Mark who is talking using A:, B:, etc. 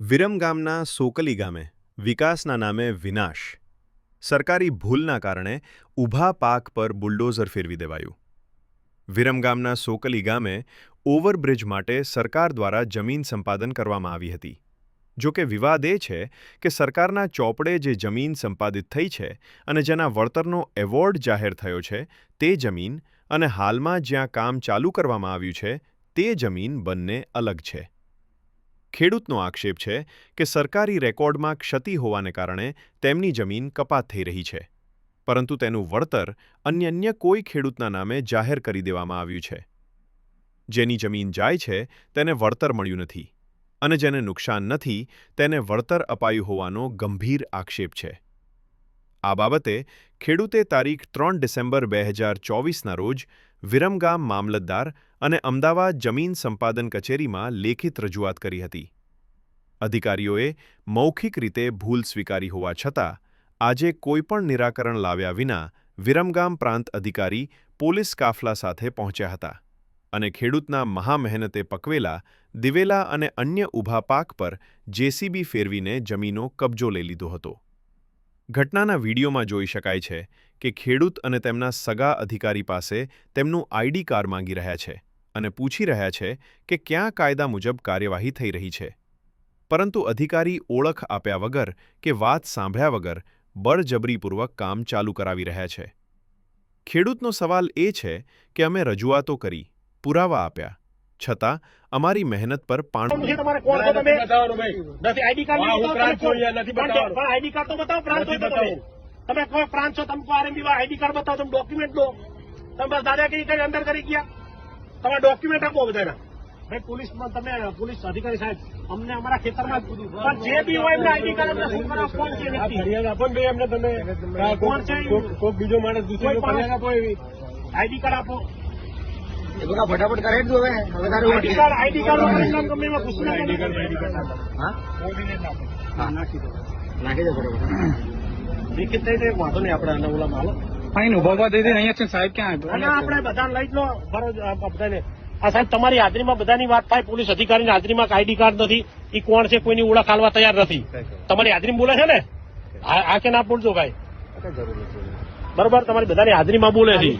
A: વિરમગામના સોકલી ગામે, વિકાસના નામે વિનાશ. સરકારી ભૂલના કારણે ઊભા પાક પર બુલડોઝર ફેરવી દેવાયું. વિરમગામના સોકલી ગામે ઓવરબ્રિજ માટે સરકાર દ્વારા જમીન સંપાદન કરવામાં આવી હતી. જો કે વિવાદ એ છે કે સરકારના ચોપડે જે જમીન સંપાદિત થઈ છે અને જેના વળતરનો એવોર્ડ જાહેર થયો છે, તે જમીન અને હાલમાં જ્યાં કામ ચાલુ કરવામાં આવ્યું છે, તે જમીન બંને અલગ છે. ખેડૂતનો આક્ષેપ છે કે સરકારી રેકોર્ડમાં ક્ષતિ હોવાને કારણે તેમની જમીન કપાત થઈ રહી છે. પરંતુ તેનું વળતર અન્ય અન્ય કોઈ ખેડૂતના નામે જાહેર કરી દેવામાં આવ્યું છે. જેની જમીન જાય છે, તેને વળતર મળ્યું નથી. અને જેને નુકસાન નથી, તેને વળતર અપાયું હોવાનો ગંભીર આક્ષેપ છે. આ બાબતે ખેડૂતે તારીખ ત્રણ ડિસેમ્બર બે હજાર ચોવીસના રોજ વિરમગામ મામલતદાર અને અમદાવાદ જમીન સંપાદન કચેરીમાં લેખિત રજૂઆત કરી હતી. અધિકારીઓએ મૌખિક રીતે ભૂલ સ્વીકારી હોવા છતાં, આજે કોઈપણ નિરાકરણ લાવ્યા વિના વિરમગામ પ્રાંત અધિકારી પોલીસ કાફલા સાથે પહોંચ્યા હતા અને ખેડૂતના મહામહેનતે પકવેલા દિવેલા અને અન્ય ઊભા પાક પર જેસીબી ફેરવીને જમીનો કબજો લઈ લીધો હતો. ઘટનાના વિડીયોમાં જોઈ શકાય છે કે ખેડૂત અને તેમના સગા અધિકારી પાસે તેમનું આઈડી કાર્ડ માંગી રહ્યા છે અને પૂછી રહ્યા છે કે ક્યાં કાયદા મુજબ કાર્યવાહી થઈ રહી છે. પરંતુ અધિકારી ઓળખ આપ્યા વગર કે વાત સાંભળ્યા વગર બળજબરીપૂર્વક કામ ચાલુ કરાવી રહ્યા છે. ખેડૂતનો સવાલ એ છે કે અમે રજૂઆતો કરી, પુરાવા આપ્યા છતાં અમારી મહેનત પર પાણ
B: છે તમારે કોણ છો તમે
C: બતાવવાનું ભાઈ
B: નથી આઈડી કાર્ડ
C: હા,
B: નહીં
C: હું
B: બતાવો,
C: પ્રાંત છું,
B: તમે
C: અહીંયા નથી
B: કોણ?
C: બતાવવાનું.
B: પણ આઈડી કાર્ડ તો બતાવો પ્રાંત છો
C: નથી
B: તો તમે તમે કોઈ પ્રાંત છો તમે આરએમબી આઈડી કાર્ડ બતાવો તમે ડોક્યુમેન્ટ દો તમે બસ દાદાગીરી કરી અંદર કરી ગયા તમારા ડોક્યુમેન્ટ આપો બધાના ભાઈ પોલીસમાં તમે પોલીસ અધિકારી સાહેબ અમને અમારા ખેતરમાં પણ જે બી હોય એમને આઈડી કાર્ડ અમને શું કરાવો કોણ છે
C: આ
B: વ્યક્તિ
C: ફરિયાદ આપો ને ભાઈ એમને તમે આ કોક-
B: કોણ છે?
C: કોક- કોક બીજો માણસ દૂસરો
B: કોઈ પણ-
C: ફરિયાદ આપો એવી
B: આઈડી કાર્ડ આપો
D: એ બધા ફટાફટ કરે જ હવે હવે તારું
B: આઈડી કાર્ડ આઈડી કાર્ડ કંપનીમાં ના
C: આઈડી કાર્ડ આઈડી કાર્ડ.
D: હા? હા. નાખી દો. નાખી દો
B: જાય વાંધો નહીં આપણે આના ઓલા માલો.
E: અહીં ઊભા ઊભા થઈ અહીંયા છે સાહેબ ક્યાં
B: અને આપણે બધા લઈ લો બરોબર બધાને. આ સાહેબ તમારી હાજરીમાં બધાની વાત થાય પોલીસ અધિકારીની હાજરીમાં આઈડી કાર્ડ નથી એ કોણ છે કોઈની ઓળખ હાલવા તૈયાર નથી. તમારી હાજરીમાં બોલે છે ને? આ આ કે ના બોલજો ભાઈ? બરોબર તમારી બધાની હાજરીમાં બોલે છે.